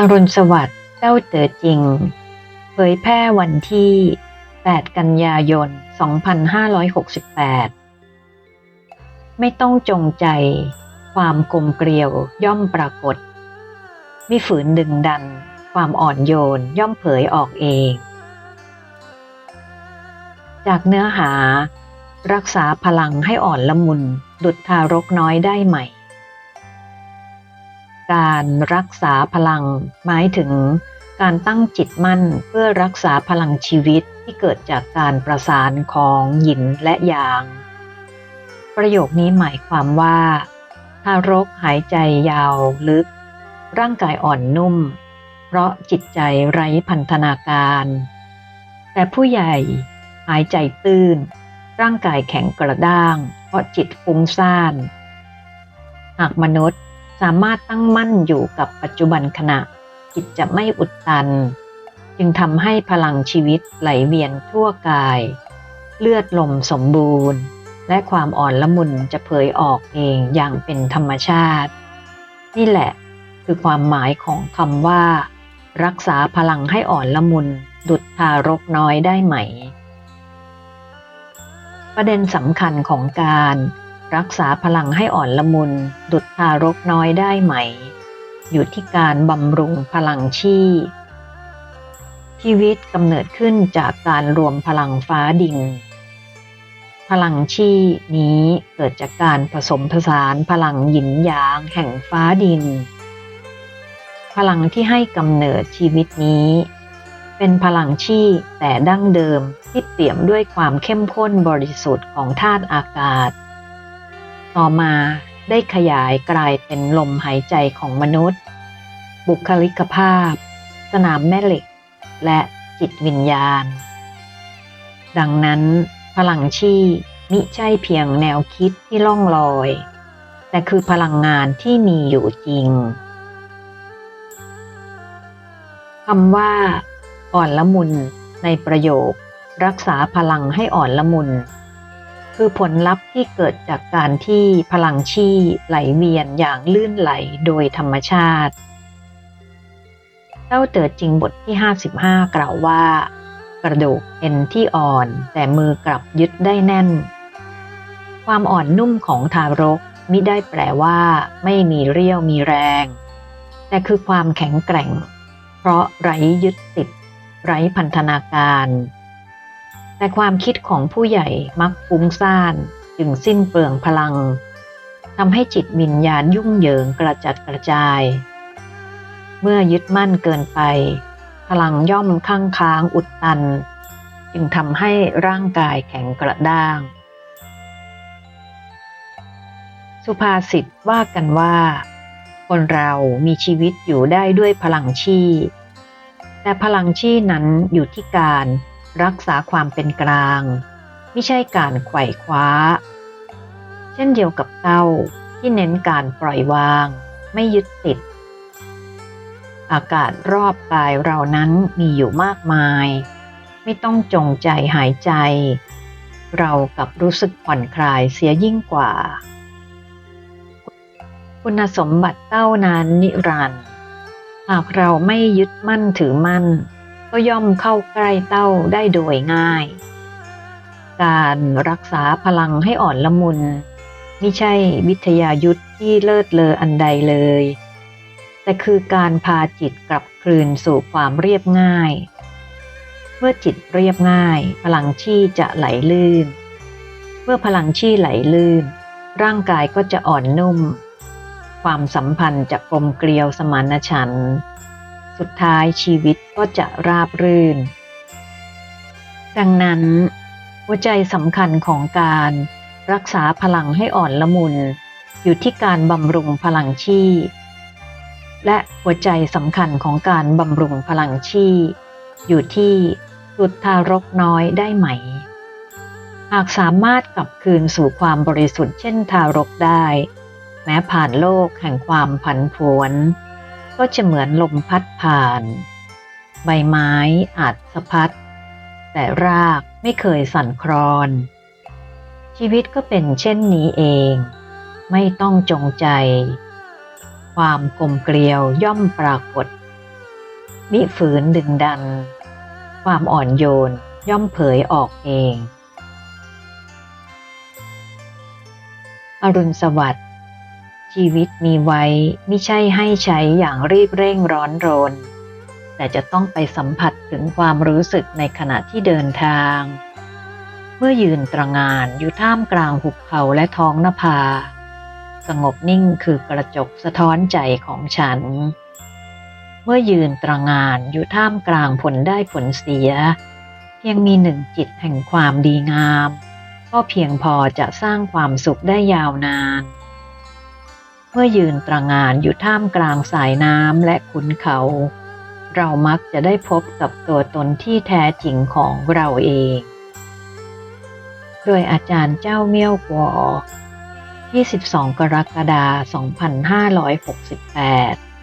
อรุณสวัสดิ์เจ้าเต๋อจริง เผยแพร่วันที่ 8 กันยายน 2568 ไม่ต้องจงใจ ความกลมเกลียวย่อมปรากฏมิฝืนดึงดัน ความอ่อนโยนย่อมเผยออกเอง จากเนื้อหา รักษาพลังให้อ่อนละมุน ดุดทารกน้อยได้ใหม่ การรักษาพลัง หมายถึงการตั้งจิตมั่นเพื่อรักษาพลังชีวิตที่เกิดจากการประสานของหยินและหยาง ประโยคนี้หมายความว่าทารกหายใจยาวลึก ร่างกายอ่อนนุ่ม เพราะจิตใจไร้พันธนาการ แต่ผู้ใหญ่หายใจตื้น ร่างกายแข็งกระด้าง เพราะจิตฟุ้งซ่าน หากมนุษย์ สามารถตั้งมั่นอยู่กับปัจจุบันขณะ จิตจะไม่อุดตัน จึงทำให้พลังชีวิตไหลเวียนทั่วกาย เลือดลมสมบูรณ์ และความอ่อนละมุนจะเผยออกเองอย่างเป็นธรรมชาติ นี่แหละคือความหมายของคำว่า รักษาพลังให้อ่อนละมุนดุจทารกน้อยได้ไหม ประเด็นสำคัญของการ รักษาพลังให้อ่อนละมุน ดุจทารกน้อยได้ไหม อยู่ที่การบำรุงพลังชีพชีวิตกำเนิดขึ้นจากการรวมพลังฟ้าดิน พลังชีนี้เกิดจากการผสมผสานพลังหยินหยางแห่งฟ้าดิน พลังที่ให้กำเนิดชีวิตนี้ เป็นพลังชีแต่ดั้งเดิมที่เปี่ยมด้วยความเข้มข้นบริสุทธิ์ของธาตุอากาศ ต่อมาได้ขยายกลายเป็นลมหายใจของมนุษย์ บุคลิกภาพ สนามแม่เหล็ก และจิตวิญญาณ ดังนั้น พลังชีมิใช่เพียงแนวคิดที่ล่องลอย แต่คือพลังงานที่มีอยู่จริงคำว่า อ่อนละมุนในประโยค รักษาพลังให้อ่อนละมุน คือผลลัพธ์ที่เกิดจากการที่พลังชีไหลเวียนอย่างลื่นไหลโดยธรรมชาติ เต้าเติดจริงบทที่ 55 กล่าวว่า กระดูกเอ็นที่อ่อนแต่มือกลับยึดได้แน่น ความอ่อนนุ่มของทารกมิได้แปลว่าไม่มีเรี่ยวมีแรง แต่คือความแข็งแกร่ง เพราะไร้ยึดติด ไร้พันธนาการ แต่ความคิดของผู้ใหญ่มักฟุ้งซ่านจึงสิ้นเปลืองพลังทำให้จิตวิญญาณยุ่งเหยิงกระจัดกระจาย เมื่อยึดมั่นเกินไป พลังย่อมข้างค้างอุดตัน จึงทำให้ร่างกายแข็งกระด้าง สุภาษิตว่ากันว่า คนเรามีชีวิตอยู่ได้ด้วยพลังชีแต่พลังชีนั้นอยู่ที่การ รักษาความเป็นกลาง ไม่ใช่การไขว่คว้า เช่นเดียวกับเต้าที่เน้นการปล่อยวาง ไม่ยึดติด อากาศรอบกายเรานั้นมีอยู่มากมาย ไม่ต้องจงใจหายใจ เรากับรู้สึกผ่อนคลายเสียยิ่งกว่า คุณสมบัติเต้านั้นนิรันดร์หากเราไม่ยึดมั่นถือมั่น ก็ย่อมเข้าใกล้เต้าได้โดยง่าย การรักษาพลังให้อ่อนละมุนไม่ใช่วิทยายุทธที่เลิศเลออันใดเลย แต่คือการพาจิตกลับคืนสู่ความเรียบง่าย เมื่อจิตเรียบง่าย พลังชี่จะไหลลื่น เมื่อพลังชี่ไหลลื่น ร่างกายก็จะอ่อนนุ่ม ความสัมพันธ์จะกลมเกลียวสมานฉันท์ สุดท้ายชีวิตก็จะราบรื่น ดังนั้น หัวใจสำคัญของการรักษาพลังให้อ่อนละมุน อยู่ที่การบำรุงพลังชีพ และหัวใจสำคัญของการบำรุงพลังชีพ อยู่ที่สุดทารกน้อยได้ไหม หากสามารถกลับคืนสู่ความบริสุทธิ์เช่นทารกได้ แม้ผ่านโลกแห่งความผันผวน ก็จะเหมือนลมพัดผ่าน ใบไม้อาจสะพัด แต่รากไม่เคยสั่นคลอน ชีวิตก็เป็นเช่นนี้เอง ไม่ต้องจงใจ ความกลมเกลียวย่อมปรากฏ มิฝืนดึงดัน ความอ่อนโยนย่อมเผยออกเอง อรุณสวัสดิ์ ชีวิตมีไว้ไม่ใช่ให้ใช้อย่างรีบเร่งร้อนรน แต่จะต้องไปสัมผัสถึงความรู้สึกในขณะที่เดินทาง เมื่อยืนตระงานอยู่ท่ามกลางหุบเขาและท้องนภา สงบนิ่งคือกระจกสะท้อนใจของฉัน เมื่อยืนตระงานอยู่ท่ามกลางผลได้ผลเสีย เพียงมีหนึ่งจิตแห่งความดีงาม ก็เพียงพอจะสร้างความสุขได้ยาวนาน มื่อยืนตระงานอยู่ท่ามกลางสายน้ำและขุนเขา เรามักจะได้พบกับตัวตนที่แท้จริงของเราเอง โดยอาจารย์เจ้าเมี่ยวกัว22 กรกฎาคม 2568